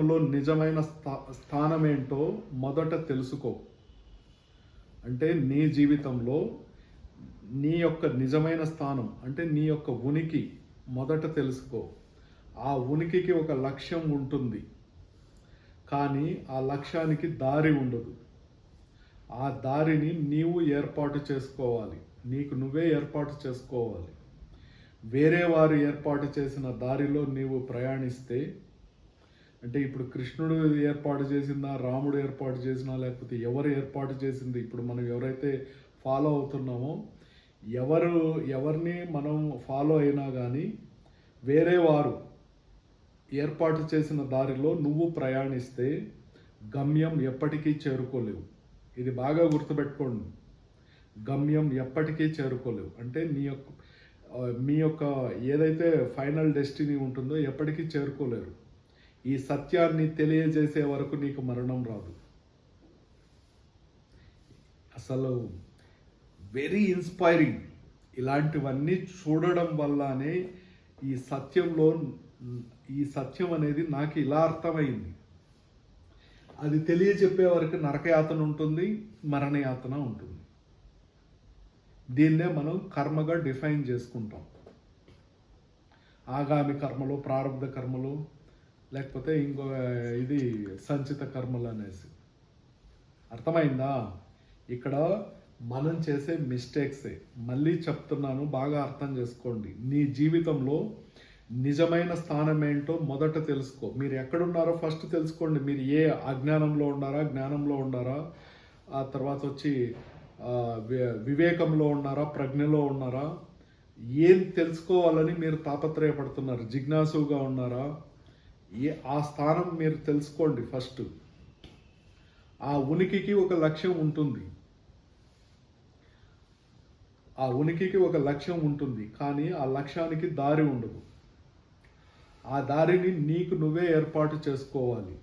లో నిజమైన స్థా స్థానం ఏంటో మొదట తెలుసుకో. అంటే నీ జీవితంలో నీ యొక్క నిజమైన స్థానం అంటే నీ యొక్క ఉనికి మొదట తెలుసుకో. ఆ ఉనికికి ఒక లక్ష్యం ఉంటుంది. కానీ ఆ లక్ష్యానికి దారి ఉండదు. ఆ దారిని నీవు ఏర్పాటు చేసుకోవాలి. నీకు నువ్వే ఏర్పాటు చేసుకోవాలి. వేరే వారు ఏర్పాటు చేసిన దారిలో నీవు ప్రయాణిస్తే అంటే ఇప్పుడు కృష్ణుడు ఏర్పాటు చేసిందా రాముడు ఏర్పాటు చేసినా లేకపోతే ఎవరు ఏర్పాటు చేసింది? ఇప్పుడు మనం ఎవరైతే ఫాలో అవుతున్నామో ఎవరు ఎవరిని మనం ఫాలో అయినా కానీ వేరే వారు ఏర్పాటు చేసిన దారిలో నువ్వు ప్రయాణిస్తే గమ్యం ఎప్పటికీ చేరుకోలేవు. ఇది బాగా గుర్తుపెట్టుకోండి. గమ్యం ఎప్పటికీ చేరుకోలేవు. అంటే నీ యొక్క మీ యొక్క ఏదైతే ఫైనల్ డెస్టినీ ఉంటుందో ఎప్పటికీ చేరుకోలేరు. ఈ సత్యాన్ని తెలియజేసే వరకు నీకు మరణం రాదు. అసలు వెరీ ఇన్స్పైరింగ్ ఇలాంటివన్నీ చూడడం వల్లనే ఈ సత్యంలో ఈ సత్యం అనేది నాకు ఇలా అర్థమైంది. అది తెలియజెప్పే వరకు నరకయాతన ఉంటుంది మరణయాతన ఉంటుంది. దీన్నే మనం కర్మగా డిఫైన్ చేసుకుంటాం. ఆగామి కర్మలు ప్రారంభ కర్మలు లేకపోతే ఇంకో ఇది సంచిత కర్మలు అనేసి. అర్థమైందా? ఇక్కడ మనం చేసే మిస్టేక్సే. మళ్ళీ చెప్తున్నాను బాగా అర్థం చేసుకోండి. నీ జీవితంలో నిజమైన స్థానం ఏంటో మొదట తెలుసుకో. మీరు ఎక్కడున్నారో ఫస్ట్ తెలుసుకోండి. మీరు ఏ అజ్ఞానంలో ఉన్నారా జ్ఞానంలో ఉన్నారా? ఆ తర్వాత వచ్చి వివేకంలో ఉన్నారా ప్రజ్ఞలో ఉన్నారా? ఏం తెలుసుకోవాలని మీరు తాపత్రయపడుతున్నారు? జిజ్ఞాసుగా ఉన్నారా? ఏ ఆ స్థానం మీరు తెలుసుకోండి ఫస్ట్. ఆ ఉనికికి ఒక లక్ష్యం ఉంటుంది. ఆ ఉనికికి ఒక లక్ష్యం ఉంటుంది కానీ ఆ లక్ష్యానికి దారి ఉండదు. ఆ దారిని నీకు నువ్వే ఏర్పాటు చేసుకోవాలి.